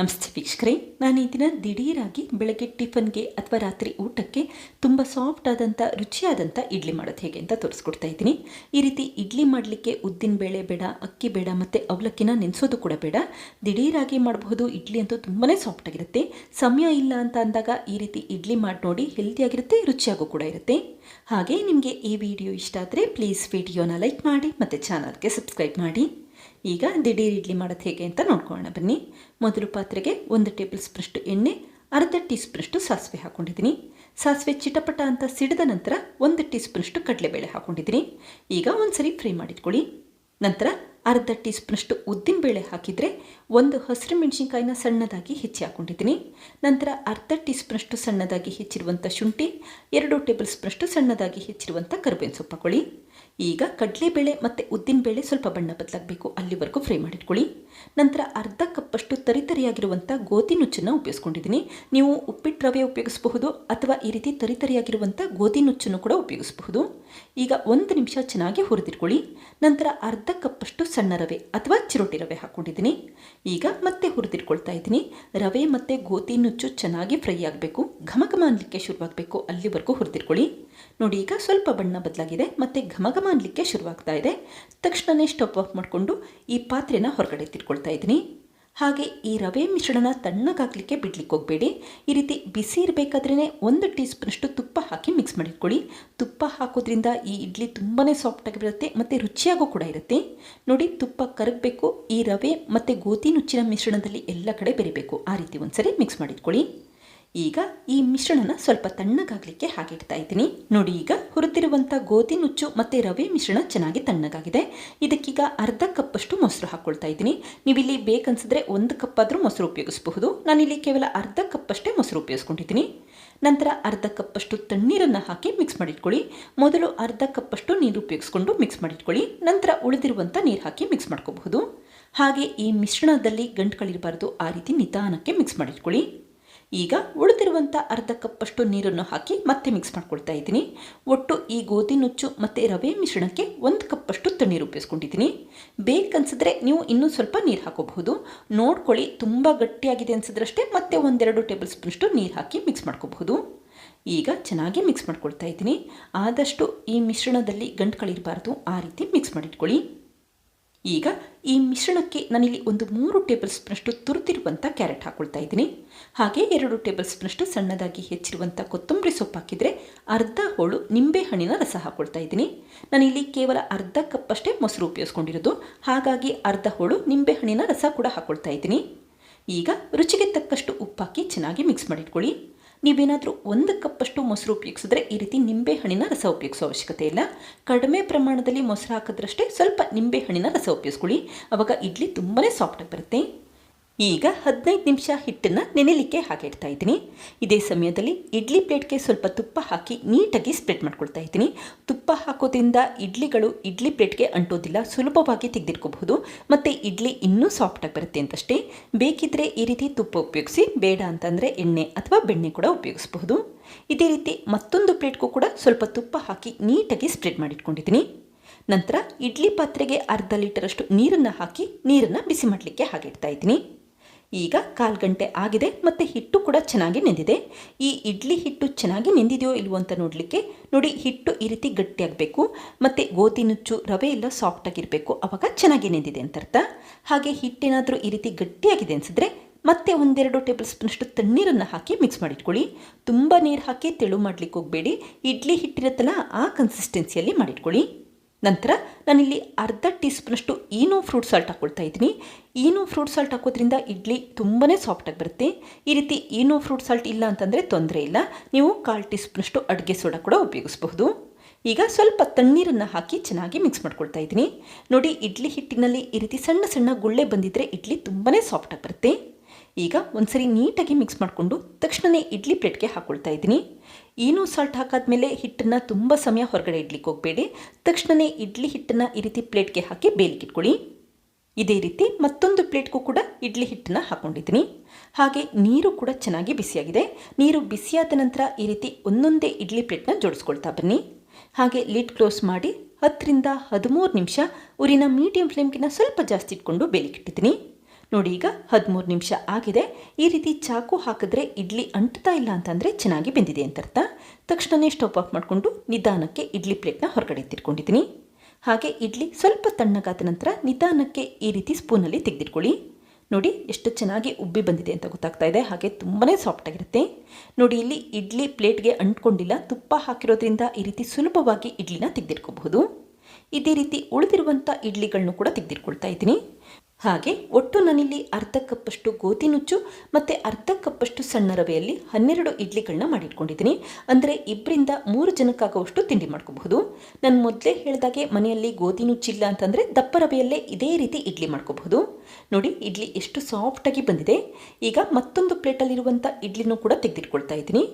ನಮಸ್ತೆ ವೀಕ್ಷಕರೇ ನಾನು ಈ ದಿನ ದಿಢೀರಾಗಿ ಬೆಳಗ್ಗೆ ಟಿಫನ್ಗೆ ಅಥವಾ ರಾತ್ರಿ ಊಟಕ್ಕೆ ತುಂಬ ಸಾಫ್ಟ್ ಆದಂಥ ರುಚಿಯಾದಂಥ ಇಡ್ಲಿ ಮಾಡೋದು ಹೇಗೆ ಅಂತ ತೋರಿಸ್ಕೊಡ್ತಾ ಇದ್ದೀನಿ. ಈ ರೀತಿ ಇಡ್ಲಿ ಮಾಡಲಿಕ್ಕೆ ಉದ್ದಿನ ಬೇಳೆ ಬೇಡ, ಅಕ್ಕಿ ಬೇಡ ಮತ್ತು ಅವಲಕ್ಕಿನ ನೆನೆಸೋದು ಕೂಡ ಬೇಡ. ದಿಢೀರಾಗಿ ಮಾಡಬಹುದು, ಇಡ್ಲಿ ಅಂತೂ ತುಂಬಾ ಸಾಫ್ಟಾಗಿರುತ್ತೆ ಸಮಯ ಇಲ್ಲ ಅಂತ ಅಂದಾಗ ಈ ರೀತಿ ಇಡ್ಲಿ ಮಾಡಿ ನೋಡಿ ಹೆಲ್ದಿಯಾಗಿರುತ್ತೆ ರುಚಿಯಾಗೂ ಕೂಡ ಇರುತ್ತೆ. ಹಾಗೆ ನಿಮಗೆ ಈ ವಿಡಿಯೋ ಇಷ್ಟ ಆದರೆ ಪ್ಲೀಸ್ ವಿಡಿಯೋನ ಲೈಕ್ ಮಾಡಿ ಮತ್ತು ಚಾನಲ್ಗೆ ಸಬ್ಸ್ಕ್ರೈಬ್ ಮಾಡಿ. ಈಗ ದಿಢೀರ್ ಇಡ್ಲಿ ಮಾಡೋದು ಹೇಗೆ ಅಂತ ನೋಡ್ಕೊಳ್ಳೋಣ. ಬನ್ನಿ. ಮೊದಲು ಪಾತ್ರೆಗೆ ಒಂದು ಟೇಬಲ್ ಸ್ಪೂನಷ್ಟು ಎಣ್ಣೆ, ಅರ್ಧ ಟೀ ಸ್ಪೂನಷ್ಟು ಸಾಸಿವೆ ಹಾಕ್ಕೊಂಡಿದ್ದೀನಿ. ಸಾಸಿವೆ ಚಿಟಪಟ ಅಂತ ಸಿಡಿದ ನಂತರ ಒಂದು ಟೀ ಸ್ಪೂನಷ್ಟು ಕಡಲೆಬೇಳೆ ಹಾಕ್ಕೊಂಡಿದ್ದೀನಿ. ಈಗ ಒಂದು ಸರಿ ಫ್ರೈ ಮಾಡಿಟ್ಕೊಳ್ಳಿ. ನಂತರ ಅರ್ಧ ಟೀ ಸ್ಪೂನಷ್ಟು ಉದ್ದಿನಬೇಳೆ ಹಾಕಿದರೆ ಒಂದು ಹಸಿರು ಮೆಣಸಿನ್ಕಾಯಿನ ಸಣ್ಣದಾಗಿ ಹೆಚ್ಚಿ ಹಾಕ್ಕೊಂಡಿದ್ದೀನಿ. ನಂತರ ಅರ್ಧ ಟೀ ಸ್ಪೂನಷ್ಟು ಸಣ್ಣದಾಗಿ ಹೆಚ್ಚಿರುವಂಥ ಶುಂಠಿ, ಎರಡು ಟೇಬಲ್ ಸ್ಪೂನಷ್ಟು ಸಣ್ಣದಾಗಿ ಹೆಚ್ಚಿರುವಂಥ ಕರ್ಬೇವಿನ ಸೊಪ್ಪು ಹಾಕೊಳ್ಳಿ ಈಗ ಕಡಲೆಬೇಳೆ ಮತ್ತು ಉದ್ದಿನಬೇಳೆ ಸ್ವಲ್ಪ ಬಣ್ಣ ಬದಲಾಗಬೇಕು. ಅಲ್ಲಿವರೆಗೂ ಫ್ರೈ ಮಾಡಿಟ್ಕೊಳ್ಳಿ. ನಂತರ ಅರ್ಧ ಕಪ್ಪಷ್ಟು ತರಿತರಿಯಾಗಿರುವಂಥ ಗೋಧಿ ನುಚ್ಚನ್ನು ಉಪಯೋಗಿಸ್ಕೊಂಡಿದ್ದೀನಿ. ನೀವು ಉಪ್ಪಿಟ್ಟು ರವೆ ಉಪಯೋಗಿಸಬಹುದು ಅಥವಾ ಈ ರೀತಿ ತರಿತರಿಯಾಗಿರುವಂಥ ಗೋಧಿ ನುಚ್ಚನ್ನು ಕೂಡ ಉಪಯೋಗಿಸಬಹುದು. ಈಗ ಒಂದು ನಿಮಿಷ ಚೆನ್ನಾಗಿ ಹುರಿದಿಟ್ಕೊಳ್ಳಿ. ನಂತರ ಅರ್ಧ ಕಪ್ಪಷ್ಟು ಸಣ್ಣ ರವೆ ಅಥವಾ ಚಿರೋಟಿ ರವೆ ಹಾಕ್ಕೊಂಡಿದ್ದೀನಿ. ಈಗ ಮತ್ತೆ ಹುರಿದಿಟ್ಕೊಳ್ತಾ ಇದ್ದೀನಿ. ರವೆ ಮತ್ತು ಗೋಧಿ ನುಚ್ಚು ಚೆನ್ನಾಗಿ ಫ್ರೈ ಆಗಬೇಕು. ಘಮ ಘಮ ಅನ್ನಲಿಕ್ಕೆ ಶುರುವಾಗಬೇಕು. ಅಲ್ಲಿವರೆಗೂ ಹುರಿದಿಟ್ಕೊಳ್ಳಿ. ನೋಡಿ, ಈಗ ಸ್ವಲ್ಪ ಬಣ್ಣ ಬದಲಾಗಿದೆ. ಮತ್ತು ಘಮ ಅನ್ನಲಿಕ್ಕೆ ಶುರುವಾಗ್ತಾ ಇದೆ. ತಕ್ಷಣನೇ ಸ್ಟಾಪ್ ಆಫ್ ಮಾಡಿಕೊಂಡು ಈ ಪಾತ್ರೆನ ಹೊರಗಡೆ ತಿಳ್ಕೊಳ್ತಾ ಇದ್ದೀನಿ. ಹಾಗೆ ಈ ರವೆ ಮಿಶ್ರಣನ ತಣ್ಣಗಾಗಲಿಕ್ಕೆ ಬಿಡ್ಲಿಕ್ಕೆ ಹೋಗಬೇಡಿ. ಈ ರೀತಿ ಬಿಸಿ ಇರಬೇಕಾದ್ರೇ ಒಂದು ಟೀ ಸ್ಪೂನಷ್ಟು ತುಪ್ಪ ಹಾಕಿ ಮಿಕ್ಸ್ ಮಾಡಿಟ್ಕೊಳ್ಳಿ. ತುಪ್ಪ ಹಾಕೋದ್ರಿಂದ ಈ ಇಡ್ಲಿ ತುಂಬಾ ಸಾಫ್ಟಾಗಿ ಬರುತ್ತೆ ಮತ್ತು ರುಚಿಯಾಗೂ ಕೂಡ ಇರುತ್ತೆ. ನೋಡಿ, ತುಪ್ಪ ಕರಗಬೇಕು, ಈ ರವೆ ಮತ್ತು ಗೋಧಿ ನುಚ್ಚಿನ ಮಿಶ್ರಣದಲ್ಲಿ ಎಲ್ಲ ಕಡೆ ಬೆರಿಬೇಕು. ಆ ರೀತಿ ಒಂದ್ಸರಿ ಮಿಕ್ಸ್ ಮಾಡಿಟ್ಕೊಳ್ಳಿ. ಈಗ ಈ ಮಿಶ್ರಣನ ಸ್ವಲ್ಪ ತಣ್ಣಗಾಗಲಿಕ್ಕೆ ಹಾಕಿಡ್ತಾ ಇದ್ದೀನಿ. ನೋಡಿ ಈಗ ಹುರಿದಿರುವಂಥ ಗೋಧಿ ನುಚ್ಚು ಮತ್ತು ರವೆ ಮಿಶ್ರಣ ಚೆನ್ನಾಗಿ ತಣ್ಣಗಾಗಿದೆ. ಇದಕ್ಕೀಗ ಅರ್ಧ ಕಪ್ಪಷ್ಟು ಮೊಸರು ಹಾಕ್ಕೊಳ್ತಾ ಇದ್ದೀನಿ. ನೀವಿಲ್ಲಿ ಬೇಕನ್ಸಿದ್ರೆ ಒಂದು ಕಪ್ ಆದರೂ ಮೊಸರು ಉಪಯೋಗಿಸಬಹುದು. ನಾನಿಲ್ಲಿ ಕೇವಲ ಅರ್ಧ ಕಪ್ಪಷ್ಟೇ ಮೊಸರು ಉಪಯೋಗಿಸ್ಕೊಂಡಿದ್ದೀನಿ. ನಂತರ ಅರ್ಧ ಕಪ್ಪಷ್ಟು ತಣ್ಣೀರನ್ನು ಹಾಕಿ ಮಿಕ್ಸ್ ಮಾಡಿಟ್ಕೊಳ್ಳಿ. ಮೊದಲು ಅರ್ಧ ಕಪ್ಪಷ್ಟು ನೀರು ಉಪಯೋಗಿಸ್ಕೊಂಡು ಮಿಕ್ಸ್ ಮಾಡಿಟ್ಕೊಳ್ಳಿ. ನಂತರ ಉಳಿದಿರುವಂಥ ನೀರು ಹಾಕಿ ಮಿಕ್ಸ್ ಮಾಡ್ಕೋಬಹುದು. ಹಾಗೆ ಈ ಮಿಶ್ರಣದಲ್ಲಿ ಗಂಟುಗಳಿರಬಾರ್ದು ಆ ರೀತಿ ನಿಧಾನಕ್ಕೆ ಮಿಕ್ಸ್ ಮಾಡಿಟ್ಕೊಳ್ಳಿ. ಈಗ ಉಳಿದಿರುವಂಥ ಅರ್ಧ ಕಪ್ಪಷ್ಟು ನೀರನ್ನು ಹಾಕಿ ಮತ್ತೆ ಮಿಕ್ಸ್ ಮಾಡ್ಕೊಳ್ತಾ ಇದ್ದೀನಿ. ಒಟ್ಟು ಈ ಗೋಧಿ ನುಚ್ಚು ಮತ್ತು ರವೆ ಮಿಶ್ರಣಕ್ಕೆ ಒಂದು ಕಪ್ಪಷ್ಟು ತಣ್ಣೀರು ಉಪಯೋಗಿಸ್ಕೊಂಡಿದ್ದೀನಿ ಬೇಕನ್ಸಿದ್ರೆ ನೀವು ಇನ್ನೂ ಸ್ವಲ್ಪ ನೀರು ಹಾಕೋಬಹುದು. ನೋಡ್ಕೊಳ್ಳಿ, ತುಂಬ ಗಟ್ಟಿಯಾಗಿದೆ ಅನ್ಸಿದ್ರಷ್ಟೇ ಮತ್ತೆ ಒಂದೆರಡು ಟೇಬಲ್ ಸ್ಪೂನ್ಷ್ಟು ನೀರು ಹಾಕಿ ಮಿಕ್ಸ್ ಮಾಡ್ಕೋಬಹುದು. ಈಗ ಚೆನ್ನಾಗಿ ಮಿಕ್ಸ್ ಮಾಡ್ಕೊಳ್ತಾ ಇದ್ದೀನಿ. ಆದಷ್ಟು ಈ ಮಿಶ್ರಣದಲ್ಲಿ ಗಂಟುಗಳಿರಬಾರ್ದು ಆ ರೀತಿ ಮಿಕ್ಸ್ ಮಾಡಿಟ್ಕೊಳ್ಳಿ. ಈಗ ಈ ಮಿಶ್ರಣಕ್ಕೆ ನಾನಿಲ್ಲಿ ಒಂದು ಮೂರು ಟೇಬಲ್ ಸ್ಪೂನಷ್ಟು ತುರಿದಿರುವಂಥ ಕ್ಯಾರೆಟ್ ಹಾಕ್ಕೊಳ್ತಾ ಇದ್ದೀನಿ. ಹಾಗೆ ಎರಡು ಟೇಬಲ್ ಸ್ಪೂನಷ್ಟು ಸಣ್ಣದಾಗಿ ಹೆಚ್ಚಿರುವಂಥ ಕೊತ್ತಂಬರಿ ಸೊಪ್ಪು ಹಾಕಿದರೆ ಅರ್ಧ ಹೋಳು ನಿಂಬೆಹಣ್ಣಿನ ರಸ ಹಾಕ್ಕೊಳ್ತಾ ಇದ್ದೀನಿ. ನಾನಿಲ್ಲಿ ಕೇವಲ ಅರ್ಧ ಕಪ್ಪಷ್ಟೇ ಮೊಸರು ಉಪಯೋಗಿಸ್ಕೊಂಡಿರೋದು. ಹಾಗಾಗಿ ಅರ್ಧ ಹೋಳು ನಿಂಬೆಹಣ್ಣಿನ ರಸ ಕೂಡ ಹಾಕ್ಕೊಳ್ತಾ ಇದ್ದೀನಿ. ಈಗ ರುಚಿಗೆ ತಕ್ಕಷ್ಟು ಉಪ್ಪಾಕಿ ಚೆನ್ನಾಗಿ ಮಿಕ್ಸ್ ಮಾಡಿಟ್ಕೊಳ್ಳಿ. ನೀವೇನಾದರೂ ಒಂದು ಕಪ್ಪಷ್ಟು ಮೊಸರು ಉಪಯೋಗಿಸಿದ್ರೆ ಈ ರೀತಿ ನಿಂಬೆಹಣ್ಣಿನ ರಸ ಉಪಯೋಗಿಸೋ ಅವಶ್ಯಕತೆ ಇಲ್ಲ. ಕಡಿಮೆ ಪ್ರಮಾಣದಲ್ಲಿ ಮೊಸರು ಹಾಕಿದ್ರಷ್ಟೇ ಸ್ವಲ್ಪ ನಿಂಬೆಹಣ್ಣಿನ ರಸ ಉಪಯೋಗಿಸ್ಕೊಳ್ಳಿ. ಆವಾಗ ಇಡ್ಲಿ ತುಂಬಾ ಸಾಫ್ಟಾಗಿ ಬರುತ್ತೆ. ಈಗ ಹದಿನೈದು ನಿಮಿಷ ಹಿಟ್ಟನ್ನು ನೆನೆಲಿಕ್ಕೆ ಹಾಕಿಡ್ತಾ ಇದ್ದೀನಿ. ಇದೇ ಸಮಯದಲ್ಲಿ ಇಡ್ಲಿ ಪ್ಲೇಟ್ಗೆ ಸ್ವಲ್ಪ ತುಪ್ಪ ಹಾಕಿ ನೀಟಾಗಿ ಸ್ಪ್ರೆಡ್ ಮಾಡ್ಕೊಳ್ತಾ ಇದ್ದೀನಿ. ತುಪ್ಪ ಹಾಕೋದ್ರಿಂದ ಇಡ್ಲಿಗಳು ಇಡ್ಲಿ ಪ್ಲೇಟ್ಗೆ ಅಂಟೋದಿಲ್ಲ, ಸುಲಭವಾಗಿ ತೆಗೆದಿಟ್ಕೋಬಹುದು. ಮತ್ತು ಇಡ್ಲಿ ಇನ್ನೂ ಸಾಫ್ಟಾಗಿ ಬರುತ್ತೆ ಅಂತಷ್ಟೇ. ಬೇಕಿದ್ದರೆ ಈ ರೀತಿ ತುಪ್ಪ ಉಪಯೋಗಿಸಿ, ಬೇಡ ಅಂತಂದರೆ ಎಣ್ಣೆ ಅಥವಾ ಬೆಣ್ಣೆ ಕೂಡ ಉಪಯೋಗಿಸಬಹುದು. ಇದೇ ರೀತಿ ಮತ್ತೊಂದು ಪ್ಲೇಟ್ಗೂ ಕೂಡ ಸ್ವಲ್ಪ ತುಪ್ಪ ಹಾಕಿ ನೀಟಾಗಿ ಸ್ಪ್ರೆಡ್ ಮಾಡಿಟ್ಕೊಂಡಿದ್ದೀನಿ. ನಂತರ ಇಡ್ಲಿ ಪಾತ್ರೆಗೆ ಅರ್ಧ ಲೀಟರಷ್ಟು ನೀರನ್ನು ಹಾಕಿ ನೀರನ್ನು ಬಿಸಿ ಮಾಡಲಿಕ್ಕೆ ಹಾಕಿಡ್ತಾ ಇದ್ದೀನಿ. ಈಗ ಕಾಲು ಗಂಟೆ ಆಗಿದೆ ಮತ್ತು ಹಿಟ್ಟು ಕೂಡ ಚೆನ್ನಾಗಿ ನೆಂದಿದೆ. ಈ ಇಡ್ಲಿ ಹಿಟ್ಟು ಚೆನ್ನಾಗಿ ನೆಂದಿದೆಯೋ ಇಲ್ವೋ ಅಂತ ನೋಡಲಿಕ್ಕೆ ನೋಡಿ ಹಿಟ್ಟು ಈ ರೀತಿ ಗಟ್ಟಿಯಾಗಬೇಕು ಮತ್ತು ಗೋಧಿ ನುಚ್ಚು ರವೆ ಎಲ್ಲ ಸಾಫ್ಟಾಗಿರಬೇಕು ಆವಾಗ ಚೆನ್ನಾಗಿ ನೆಂದಿದೆ ಅಂತ ಅರ್ಥ. ಹಾಗೆ ಹಿಟ್ಟೇನಾದರೂ ಈ ರೀತಿ ಗಟ್ಟಿಯಾಗಿದೆ ಅನಿಸಿದ್ರೆ ಮತ್ತೆ ಒಂದೆರಡು ಟೇಬಲ್ ಸ್ಪೂನಷ್ಟು ತಣ್ಣೀರನ್ನು ಹಾಕಿ ಮಿಕ್ಸ್ ಮಾಡಿಟ್ಕೊಳ್ಳಿ. ತುಂಬ ನೀರು ಹಾಕಿ ತೆಳು ಮಾಡಲಿಕ್ಕೆ ಹೋಗಬೇಡಿ. ಇಡ್ಲಿ ಹಿಟ್ಟಿರುತ್ತಲ್ಲ ಆ ಕನ್ಸಿಸ್ಟೆನ್ಸಿಯಲ್ಲಿ ಮಾಡಿಟ್ಕೊಳ್ಳಿ. ನಂತರ ನಾನಿಲ್ಲಿ ಅರ್ಧ ಟೀ ಸ್ಪೂನಷ್ಟು ಈನೋ ಫ್ರೂಟ್ ಸಾಲ್ಟ್ ಹಾಕ್ಕೊಳ್ತಾ ಇದ್ದೀನಿ. ಈನೋ ಫ್ರೂಟ್ ಸಾಲ್ಟ್ ಹಾಕೋದ್ರಿಂದ ಇಡ್ಲಿ ತುಂಬಾ ಸಾಫ್ಟಾಗಿ ಬರುತ್ತೆ. ಈ ರೀತಿ ಈನೋ ಫ್ರೂಟ್ ಸಾಲ್ಟ್ ಇಲ್ಲ ಅಂತಂದರೆ ತೊಂದರೆ ಇಲ್ಲ. ನೀವು ಕಾಲು ಟೀ ಸ್ಪೂನಷ್ಟು ಅಡುಗೆ ಸೋಡಾ ಕೂಡ ಉಪಯೋಗಿಸಬಹುದು. ಈಗ ಸ್ವಲ್ಪ ತಣ್ಣೀರನ್ನು ಹಾಕಿ ಚೆನ್ನಾಗಿ ಮಿಕ್ಸ್ ಮಾಡ್ಕೊಳ್ತಾ ಇದ್ದೀನಿ. ನೋಡಿ, ಇಡ್ಲಿ ಹಿಟ್ಟಿನಲ್ಲಿ ಈ ರೀತಿ ಸಣ್ಣ ಸಣ್ಣ ಗುಳ್ಳೆ ಬಂದಿದ್ದರೆ ಇಡ್ಲಿ ತುಂಬಾ ಸಾಫ್ಟಾಗಿ ಬರುತ್ತೆ. ಈಗ ಒಂದ್ಸರಿ ನೀಟಾಗಿ ಮಿಕ್ಸ್ ಮಾಡಿಕೊಂಡು ತಕ್ಷಣವೇ ಇಡ್ಲಿ ಪ್ಲೇಟ್ಗೆ ಹಾಕ್ಕೊಳ್ತಾ ಇದ್ದೀನಿ. ಏನೂ ಸಾಲ್ಟ್ ಹಾಕಾದ್ಮೇಲೆ ಹಿಟ್ಟನ್ನು ತುಂಬ ಸಮಯ ಹೊರಗಡೆ ಇಡ್ಲಿಕ್ಕೆ ಹೋಗಬೇಡಿ. ತಕ್ಷಣವೇ ಇಡ್ಲಿ ಹಿಟ್ಟನ್ನು ಈ ರೀತಿ ಪ್ಲೇಟ್ಗೆ ಹಾಕಿ ಬೇಲಿಗೆ ಇಟ್ಕೊಳ್ಳಿ. ಇದೇ ರೀತಿ ಮತ್ತೊಂದು ಪ್ಲೇಟ್ಗೂ ಕೂಡ ಇಡ್ಲಿ ಹಿಟ್ಟನ್ನು ಹಾಕ್ಕೊಂಡಿದ್ದೀನಿ ಹಾಗೆ ನೀರು ಕೂಡ ಚೆನ್ನಾಗಿ ಬಿಸಿಯಾಗಿದೆ. ನೀರು ಬಿಸಿಯಾದ ನಂತರ ಈ ರೀತಿ ಒಂದೊಂದೇ ಇಡ್ಲಿ ಪ್ಲೇಟ್ನ ಜೋಡಿಸ್ಕೊಳ್ತಾ ಬನ್ನಿ. ಹಾಗೆ ಲಿಡ್ ಕ್ಲೋಸ್ ಮಾಡಿ ಹತ್ತರಿಂದ ಹದಿಮೂರು ನಿಮಿಷ ಊರಿನ ಮೀಡಿಯಂ ಫ್ಲೇಮ್ಗಿನ ಸ್ವಲ್ಪ ಜಾಸ್ತಿ ಇಟ್ಕೊಂಡು ಬೇಲಿಕ್ಕಿಟ್ಟಿದ್ದೀನಿ ನೋಡಿ ಈಗ ಹದಿಮೂರು ನಿಮಿಷ ಆಗಿದೆ. ಈ ರೀತಿ ಚಾಕು ಹಾಕಿದ್ರೆ ಇಡ್ಲಿ ಅಂಟ್ತಾ ಇಲ್ಲ ಅಂತಂದರೆ ಚೆನ್ನಾಗಿ ಬೆಂದಿದೆ ಅಂತ ಅರ್ಥ. ತಕ್ಷಣವೇ ಸ್ಟವ್ ಆಫ್ ಮಾಡಿಕೊಂಡು ನಿಧಾನಕ್ಕೆ ಇಡ್ಲಿ ಪ್ಲೇಟ್ನ ಹೊರಗಡೆ ತಿರ್ಕೊಂಡಿದ್ದೀನಿ ಹಾಗೆ ಇಡ್ಲಿ ಸ್ವಲ್ಪ ತಣ್ಣಗಾದ ನಂತರ ನಿಧಾನಕ್ಕೆ ಈ ರೀತಿ ಸ್ಪೂನಲ್ಲಿ ತೆಗೆದಿಟ್ಕೊಳ್ಳಿ. ನೋಡಿ ಎಷ್ಟು ಚೆನ್ನಾಗಿ ಉಬ್ಬಿ ಬಂದಿದೆ ಅಂತ ಗೊತ್ತಾಗ್ತಾ ಇದೆ. ಹಾಗೆ ತುಂಬಾ ಸಾಫ್ಟಾಗಿರುತ್ತೆ ನೋಡಿ ಇಲ್ಲಿ ಇಡ್ಲಿ ಪ್ಲೇಟ್ಗೆ ಅಂಟ್ಕೊಂಡಿಲ್ಲ, ತುಪ್ಪ ಹಾಕಿರೋದ್ರಿಂದ ಈ ರೀತಿ ಸುಲಭವಾಗಿ ಇಡ್ಲಿನ ತೆಗೆದಿಟ್ಕೋಬಹುದು. ಇದೇ ರೀತಿ ಉಳಿದಿರುವಂಥ ಇಡ್ಲಿಗಳನ್ನು ಕೂಡ ತೆಗೆದಿಟ್ಕೊಳ್ತಾ ಇದ್ದೀನಿ. ಹಾಗೆ ಒಟ್ಟು ನಾನಿಲ್ಲಿ ಅರ್ಧ ಕಪ್ಪಷ್ಟು ಗೋಧಿ ನುಚ್ಚು ಮತ್ತು ಅರ್ಧ ಕಪ್ಪಷ್ಟು ಸಣ್ಣ ರವೆಯಲ್ಲಿ ಹನ್ನೆರಡು ಇಡ್ಲಿಗಳನ್ನ ಮಾಡಿಟ್ಕೊಂಡಿದ್ದೀನಿ. ಅಂದರೆ ಇಬ್ಬರಿಂದ ಮೂರು ಜನಕ್ಕಾಗುವಷ್ಟು ತಿಂಡಿ ಮಾಡ್ಕೋಬಹುದು. ನಾನು ಮೊದಲೇ ಹೇಳಿದಾಗೆ ಮನೆಯಲ್ಲಿ ಗೋಧಿ ನುಚ್ಚಿಲ್ಲ ಅಂತಂದರೆ ದಪ್ಪ ರವೆಯಲ್ಲೇ ಇದೇ ರೀತಿ ಇಡ್ಲಿ ಮಾಡ್ಕೋಬಹುದು. ನೋಡಿ, ಇಡ್ಲಿ ಎಷ್ಟು ಸಾಫ್ಟಾಗಿ ಬಂದಿದೆ. ಈಗ ಮತ್ತೊಂದು ಪ್ಲೇಟಲ್ಲಿರುವಂಥ ಇಡ್ಲಿನೂ ಕೂಡ ತೆಗೆದಿಟ್ಕೊಳ್ತಾ ಇದ್ದೀನಿ.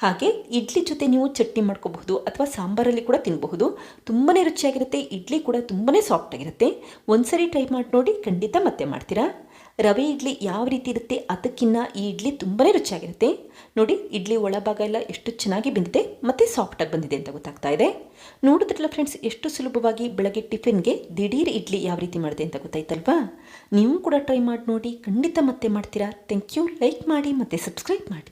ಹಾಗೆ ಇಡ್ಲಿ ಜೊತೆ ನೀವು ಚಟ್ನಿ ಮಾಡ್ಕೋಬಹುದು ಅಥವಾ ಸಾಂಬಾರಲ್ಲಿ ಕೂಡ ತಿನ್ನಬಹುದು ತುಂಬಾ ರುಚಿಯಾಗಿರುತ್ತೆ, ಇಡ್ಲಿ ಕೂಡ ತುಂಬಾ ಸಾಫ್ಟಾಗಿರುತ್ತೆ ಒಂದ್ಸರಿ ಟ್ರೈ ಮಾಡಿ ನೋಡಿ ಖಂಡಿತ ಮತ್ತೆ ಮಾಡ್ತೀರಾ? ರವೆ ಇಡ್ಲಿ ಯಾವ ರೀತಿ ಇರುತ್ತೆ ಅದಕ್ಕಿಂತ ಈ ಇಡ್ಲಿ ತುಂಬಾ ರುಚಿಯಾಗಿರುತ್ತೆ. ನೋಡಿ, ಇಡ್ಲಿ ಒಳಭಾಗ ಎಲ್ಲ ಎಷ್ಟು ಚೆನ್ನಾಗಿ ಬಂದಿದೆ, ಮತ್ತು ಸಾಫ್ಟಾಗಿ ಬಂದಿದೆ ಅಂತ ಗೊತ್ತಾಗ್ತಾ ಇದೆ. ನೋಡಿದ್ರಲ್ಲ ಫ್ರೆಂಡ್ಸ್ ಎಷ್ಟು ಸುಲಭವಾಗಿ ಬೆಳಗ್ಗೆ ಟಿಫಿನ್ಗೆ ದಿಢೀರ್ ಇಡ್ಲಿ ಯಾವ ರೀತಿ ಮಾಡಿದೆ ಅಂತ ಗೊತ್ತಾಯ್ತಲ್ವಾ? ನೀವು ಕೂಡ ಟ್ರೈ ಮಾಡಿ ನೋಡಿ, ಖಂಡಿತ ಮತ್ತೆ ಮಾಡ್ತೀರಾ? ಥ್ಯಾಂಕ್ ಯು ಲೈಕ್ ಮಾಡಿ, ಮತ್ತು ಸಬ್ಸ್ಕ್ರೈಬ್ ಮಾಡಿ.